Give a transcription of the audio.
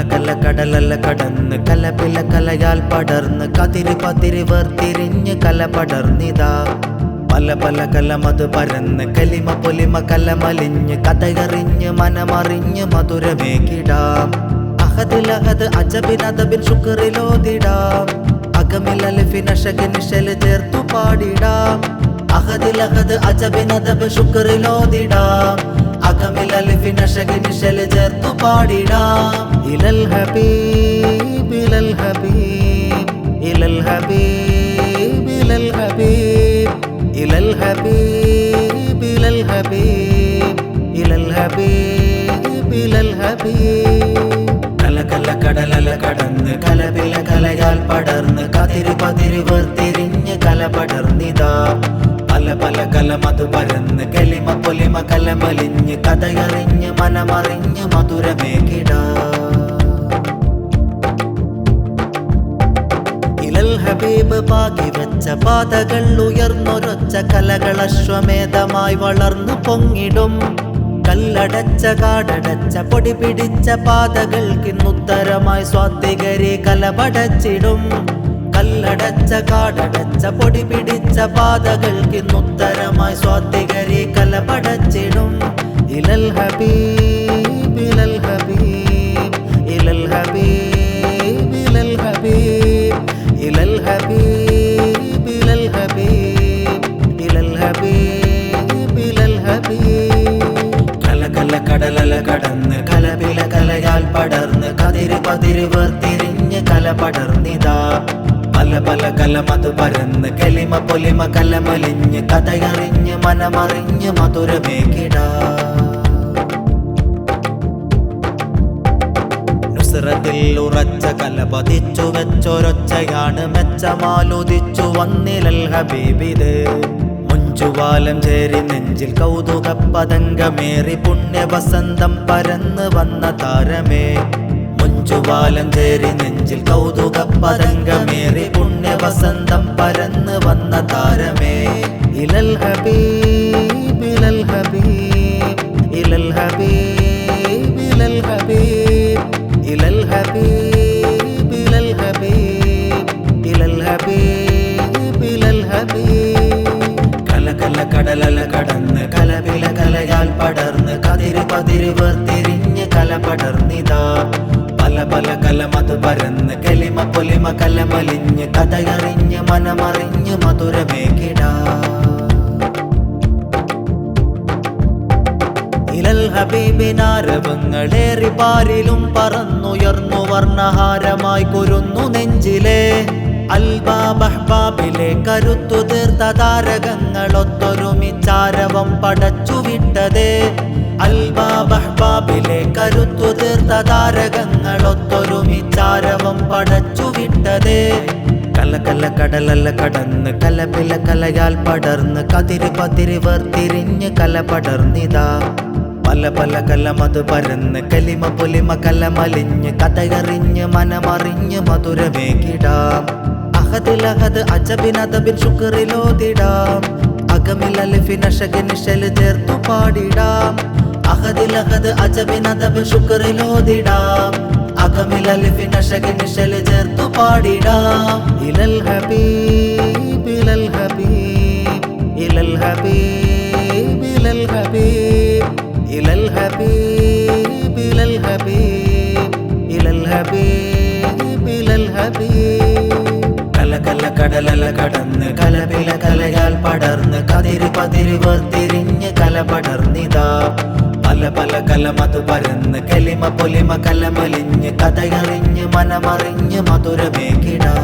കടലല്ല കടന്ന് കലപില കലയാൽ പടർന്ന് കതിര് പതിര് വേർതിരിഞ്ഞ് കല പടർന്നിതാ. പല പല കലമത് പരന്ന് കലിമ പൊലിമ കലമലിഞ്ഞ് കഥയറിഞ്ഞ് മനമറിഞ്ഞ് മധുരമേകിടാം. അഹദിലഹദ് അജബിനദബിൻ ശുക്രിലോതിടാം. അകമിലലിഫിനഷകിനിഷൽ ചേർത്തു പാടിടാം. അഹദിലഹദ് അകമിലലിഫിനഷകിനിഷൽ ചേർത്തു പാടിടാം. ഇലൽ ഹബീബ് ഇലൽ ഹബീബ് ഇലൽ ഹബീബ് ഇലൽ ഹബീബ് ഇലൽ ഹബീബ് ഇലൽ ഹബീബ് ഇലൽ ഹബീബ് ഇലൽ ഹബീബ്. കല കല കടലല കടന്ന് കലപില കലയാൽ പടർന്ന് കതിരി പതിരി വേർതിരിഞ്ഞ് കല പടർന്നിതാ. പല പല കലമത് പരന്ന് കലിമ പൊലിമ കലമലിഞ്ഞ് കഥയറിഞ്ഞ് മനമറിഞ്ഞ് മധുരമേ കിട പാകി വെച്ച പാതകൾ ഉയർന്നൊരൊച്ച കലകൾ അശ്വമേധമായി വളർന്നു പൊങ്ങിടും. കല്ലടച്ച കാടടച്ച പൊടി പിടിച്ച പാതകൾക്കിന്നുത്തരമായി സ്വാത്വികരെ കലപടച്ചിടും. കല്ലടച്ച കാടടച്ച പൊടി പിടിച്ച പാതകൾക്ക് ഉത്തരമായി സ്വാതികരി കല കലപടച്ചിടും. ഇലൽ ഹബീബ് ഇലൽ ഹബീബ് ഇലൽ ഹബീബ് ഇലൽ ഹബീബ് ഇലൽ ഹബീബ് ഇലൽ ഹബീബ് ഇലൽ ഹബീബ് ഇലൽ ഹബീബ്. കല കല കടലല കടന്ന് കലപില കലയാൽ പടർന്ന് കതിര് പതിര് വേർതിരിഞ്ഞ് കല പടർന്നിതാ. പല പല കലമത് പരന്ന് കലിമ പൊലിമ കലമലിഞ്ഞ് കഥയറിഞ്ഞ് മനമറിഞ്ഞ് മധുരമേകിടാ. നുസ്രത്തിൽ ഉറച്ച കല പതിച്ചു വെച്ചൊരൊച്ചയാണ് മെച്ചമാലുദിച്ചു വന്നിലൽ ഹബീബിത് മുഞ്ചുവാലം ചേരി നെഞ്ചിൽ കൗതുക പതംഗമേറി പുണ്യ വസന്തം പരന്ന് വന്ന താരമേ. മുഞ്ചുവാലം തേറി നെഞ്ചിൽ കൗതുക പതംഗമേറി പുണ്യ വസന്തം പരന്ന് വന്ന താരമേ. ഇലൽ ഹബീബ് ഇലൽ ഹബീബ് ഇലൽ ഹബീബ് ഇലൽ ഹബീബ് ഇലൽ ഹബീബ് ഇലൽ ഹബീബ് ഇലൽ ഹബീബ് ഇലൽ ഹബീബ്. കല കല കടലല കടന്ന് കലപില കലയാൽ പടർന്ന് കതിര് പതിര് വേർതിരിഞ്ഞ് കല പടർന്നിതാ. പല പല കലമത് പരന്ന് കലിമ പൊലിമ കലമലിഞ്ഞ് കഥയറിഞ്ഞ് മനമറിഞ്ഞ് മധുരമേകിടാ ഇലൽ ഹബീബിനാരവങ്ങളേറി പാരിലും പറന്നുയർന്നു വർണഹാരമായി കുരുന്നു നെഞ്ചിലെ. അൽബാബഹ്ബാബിലെ കരുത്തു തീർത്ത താരകങ്ങളൊത്തൊരുമിച്ചാരവം പടച്ചു വിട്ടതേ അൽബാബഹ്ബാബിലെ കരുത്തു തീർത്ത പടച്ചു വിട്ടതേ. കല കല കടലല്ല കടന്ന് കലപില കലയാൽ പടർന്ന് കതിര് പതിര് വേർതിരിഞ്ഞ് കല പടർന്നിതാ. പല പല കലമത് പരന്ന് കലിമ പൊലിമ കലമലിഞ്ഞ് കഥയറിഞ്ഞ് മനമറിഞ്ഞ് മധുരമേകിടാം. അഹദിലഹദ് അജബിനദബിൻ ശുക്രിലോതിടാം. അകമിലലിഫിനഷകിനിഷൽ ചേർത്തു പാടിടാം. അഹദിലഹദ് അജബിനദബിൻ ശുക്രിലോതിടാം അകമിലലിഫിനഷകിനിഷൽ ചേർത്തു പാടിടാം. ഇലൽ ഹബീബ് ഇലൽ ഹബീബ് ഇലൽ ഹബീബ് ഇലൽ ഹബീബ് ഇലൽ ഹബീബ് ഇലൽ ഹബീബ് ഇലൽ ഹബീബ് ഇലൽ ഹബീബ്. കല കല കടലല കടന്ന് കലപില കലയാൽ പടർന്ന് കതിര് പതിര് വേർതിരിഞ്ഞ് കല പടർന്നിതാ. പല പല കലമതു പരന്ന് കലിമ പൊലിമ കലമലിഞ്ഞ് കഥയറിഞ്ഞ് മനമറിഞ്ഞ് മധുരമേകിടാ.